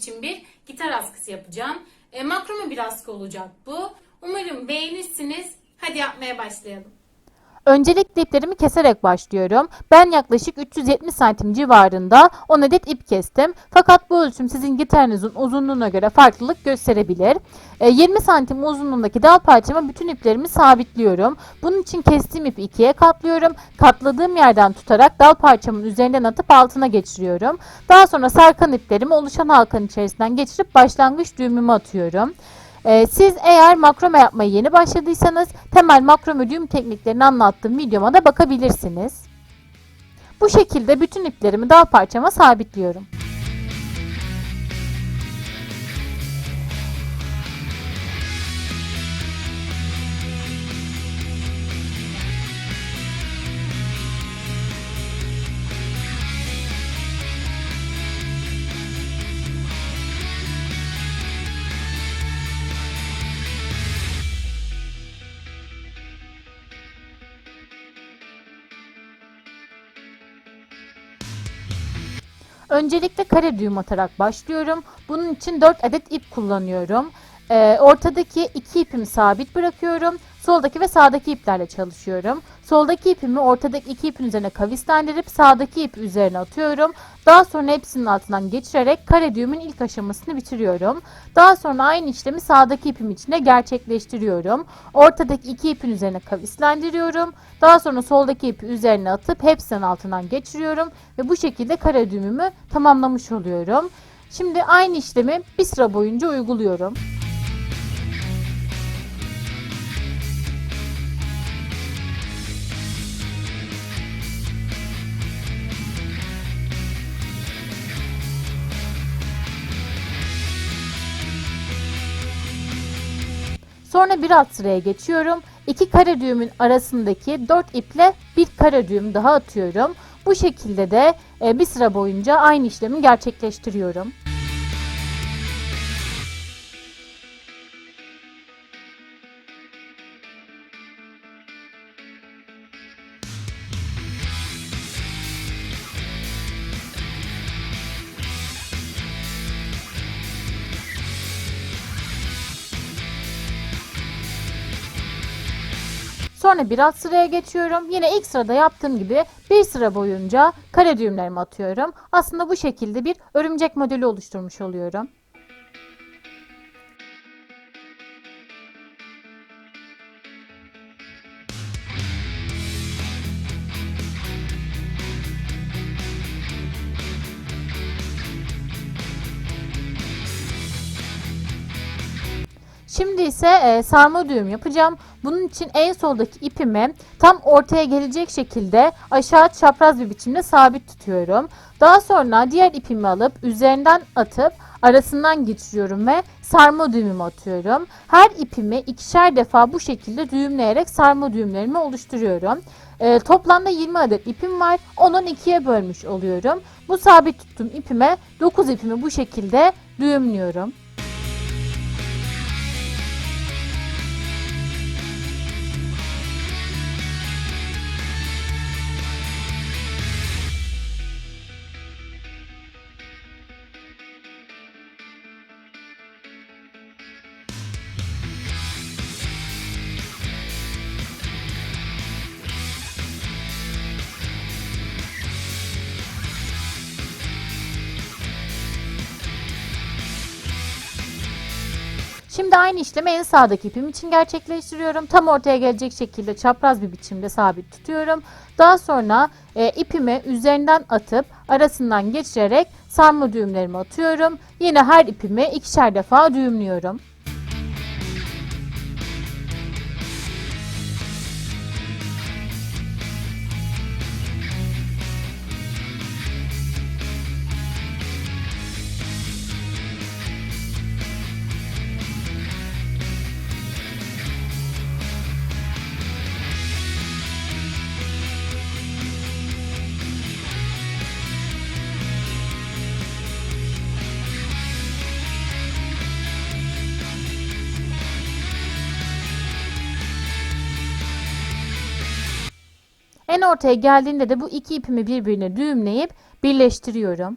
için bir gitar askısı yapacağım. E, makrome bir askı olacak bu. Umarım beğenirsiniz. Hadi yapmaya başlayalım. Öncelikle iplerimi keserek başlıyorum. Ben yaklaşık 370 santim civarında 10 adet ip kestim. Fakat bu ölçüm sizin gitarınızın uzunluğuna göre farklılık gösterebilir. E, 20 santim uzunluğundaki dal parçama bütün iplerimi sabitliyorum. Bunun için kestiğim ipi ikiye katlıyorum. Katladığım yerden tutarak dal parçamın üzerinden atıp altına geçiriyorum. Daha sonra sarkan iplerimi oluşan halkanın içerisinden geçirip başlangıç düğümümü atıyorum. Ee, siz eğer makrome yapmaya yeni başladıysanız temel makrome düğüm tekniklerini anlattığım videoma da bakabilirsiniz. Bu şekilde bütün iplerimi dal parçama sabitliyorum. Öncelikle kare düğüm atarak başlıyorum. Bunun için 4 adet ip kullanıyorum. Ee, ortadaki iki ipimi sabit bırakıyorum. Soldaki ve sağdaki iplerle çalışıyorum. Soldaki ipimi ortadaki iki ipin üzerine kavislendirip sağdaki ip üzerine atıyorum. Daha sonra hepsinin altından geçirerek kare düğümün ilk aşamasını bitiriyorum. Daha sonra aynı işlemi sağdaki ipim içine gerçekleştiriyorum. Ortadaki iki ipin üzerine kavislendiriyorum. Daha sonra soldaki ipi üzerine atıp hepsinin altından geçiriyorum ve bu şekilde kare düğümümü tamamlamış oluyorum. Şimdi aynı işlemi bir sıra boyunca uyguluyorum. Sonra bir alt sıraya geçiyorum. İki kare düğümün arasındaki 4 iple bir kare düğüm daha atıyorum. Bu şekilde de e, bir sıra boyunca aynı işlemi gerçekleştiriyorum. Sonra bir alt sıraya geçiyorum. Yine ilk sırada yaptığım gibi bir sıra boyunca kare düğümlerimi atıyorum. Aslında bu şekilde bir örümcek modeli oluşturmuş oluyorum. Şimdi ise e, sarma düğüm yapacağım. Bunun için en soldaki ipimi tam ortaya gelecek şekilde aşağı çapraz bir biçimde sabit tutuyorum. Daha sonra diğer ipimi alıp üzerinden atıp arasından geçiriyorum ve sarma düğümümü atıyorum. Her ipimi ikişer defa bu şekilde düğümleyerek sarma düğümlerimi oluşturuyorum. E, toplamda 20 adet ipim var. Onun ikiye bölmüş oluyorum. Bu sabit tuttuğum ipime 9 ipimi bu şekilde düğümlüyorum. Şimdi aynı işlemi en sağdaki ipim için gerçekleştiriyorum. Tam ortaya gelecek şekilde çapraz bir biçimde sabit tutuyorum. Daha sonra e, ipimi üzerinden atıp arasından geçirerek sarma düğümlerimi atıyorum. Yine her ipimi ikişer defa düğümlüyorum. En ortaya geldiğinde de bu iki ipimi birbirine düğümleyip birleştiriyorum.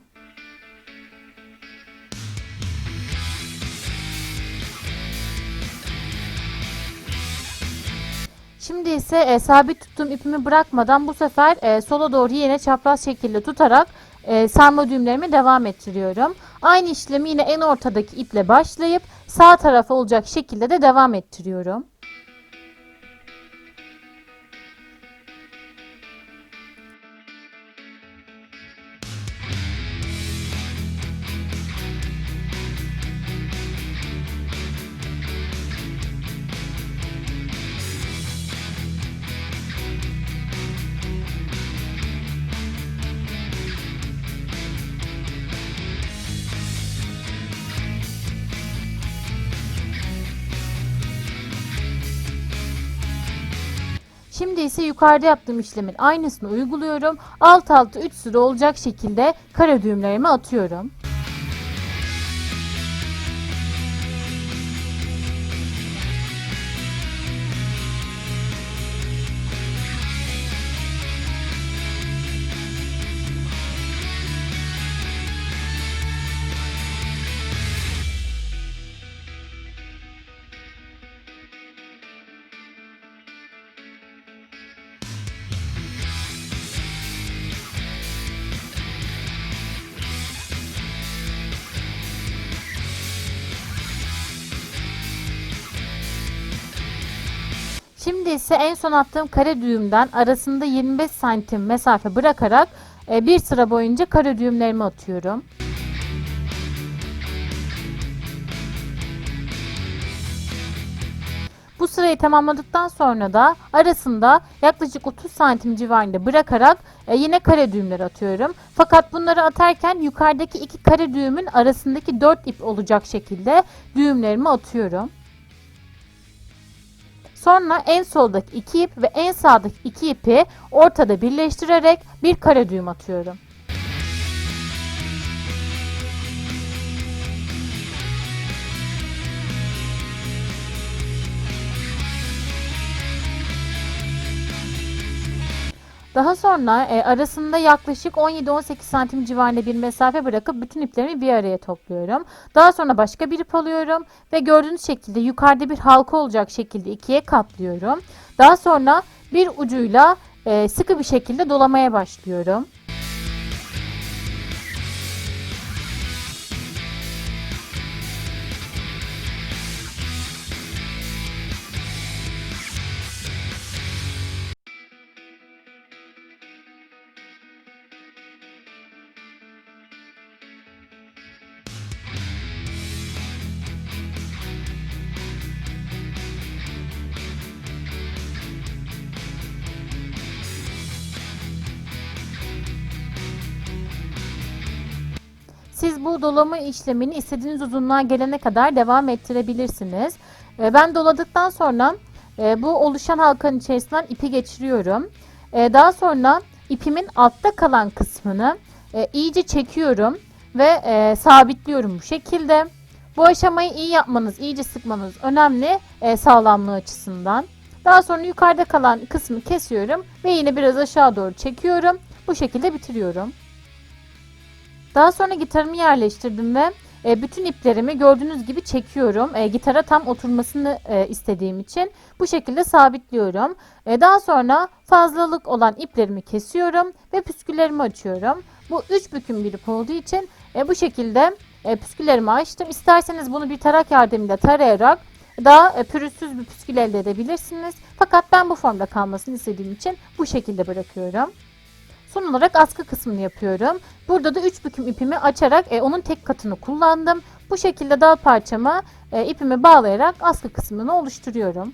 Şimdi ise e, sabit tuttuğum ipimi bırakmadan bu sefer e, sola doğru yine çapraz şekilde tutarak e, sarma düğümlerimi devam ettiriyorum. Aynı işlemi yine en ortadaki iple başlayıp sağ tarafa olacak şekilde de devam ettiriyorum. Şimdi ise yukarıda yaptığım işlemin aynısını uyguluyorum. Alt alta 3 sıra olacak şekilde kare düğümlerimi atıyorum. Şimdi ise en son attığım kare düğümden arasında 25 santim mesafe bırakarak e, bir sıra boyunca kare düğümlerimi atıyorum. Bu sırayı tamamladıktan sonra da arasında yaklaşık 30 santim civarında bırakarak e, yine kare düğümler atıyorum. Fakat bunları atarken yukarıdaki iki kare düğümün arasındaki 4 ip olacak şekilde düğümlerimi atıyorum. Sonra en soldaki iki ip ve en sağdaki iki ipi ortada birleştirerek bir kare düğüm atıyorum. Daha sonra e, arasında yaklaşık 17-18 santim civarında bir mesafe bırakıp bütün iplerimi bir araya topluyorum. Daha sonra başka bir ip alıyorum ve gördüğünüz şekilde yukarıda bir halka olacak şekilde ikiye katlıyorum. Daha sonra bir ucuyla e, sıkı bir şekilde dolamaya başlıyorum. Siz bu dolama işlemini istediğiniz uzunluğa gelene kadar devam ettirebilirsiniz. E, Ben doladıktan sonra e, bu oluşan halkanın içerisinden ipi geçiriyorum. E, Daha sonra ipimin altta kalan kısmını e, iyice çekiyorum ve e, sabitliyorum bu şekilde. Bu aşamayı iyi yapmanız, iyice sıkmanız önemli e, sağlamlığı açısından. Daha sonra yukarıda kalan kısmı kesiyorum ve yine biraz aşağı doğru çekiyorum. Bu şekilde bitiriyorum. Daha sonra gitarımı yerleştirdim ve e, bütün iplerimi gördüğünüz gibi çekiyorum. E, gitara tam oturmasını e, istediğim için bu şekilde sabitliyorum. E, daha sonra fazlalık olan iplerimi kesiyorum ve püsküllerimi açıyorum. Bu üç büküm bir ip olduğu için e, bu şekilde e, püsküllerimi açtım. İsterseniz bunu bir tarak yardımıyla tarayarak daha e, pürüzsüz bir püskül elde edebilirsiniz. Fakat ben bu formda kalmasını istediğim için bu şekilde bırakıyorum. Son olarak askı kısmını yapıyorum. Burada da 3 büküm ipimi açarak e, onun tek katını kullandım. Bu şekilde dal parçama e, ipimi bağlayarak askı kısmını oluşturuyorum.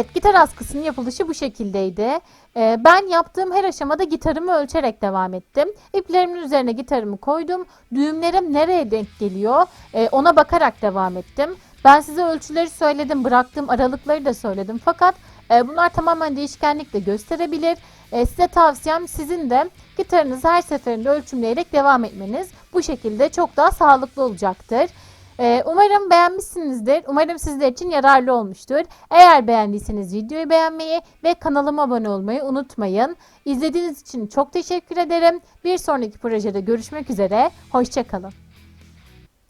Evet gitar askısının yapılışı bu şekildeydi. Ee, ben yaptığım her aşamada gitarımı ölçerek devam ettim. İplerimin üzerine gitarımı koydum. Düğümlerim nereye denk geliyor Ee, ona bakarak devam ettim. Ben size ölçüleri söyledim, bıraktığım aralıkları da söyledim. Fakat e, bunlar tamamen değişkenlik de gösterebilir. E, size tavsiyem sizin de gitarınızı her seferinde ölçümleyerek devam etmeniz. Bu şekilde çok daha sağlıklı olacaktır. Ee, Umarım beğenmişsinizdir. Umarım sizler için yararlı olmuştur. Eğer beğendiyseniz videoyu beğenmeyi ve kanalıma abone olmayı unutmayın. İzlediğiniz için çok teşekkür ederim. Bir sonraki projede görüşmek üzere. Hoşçakalın.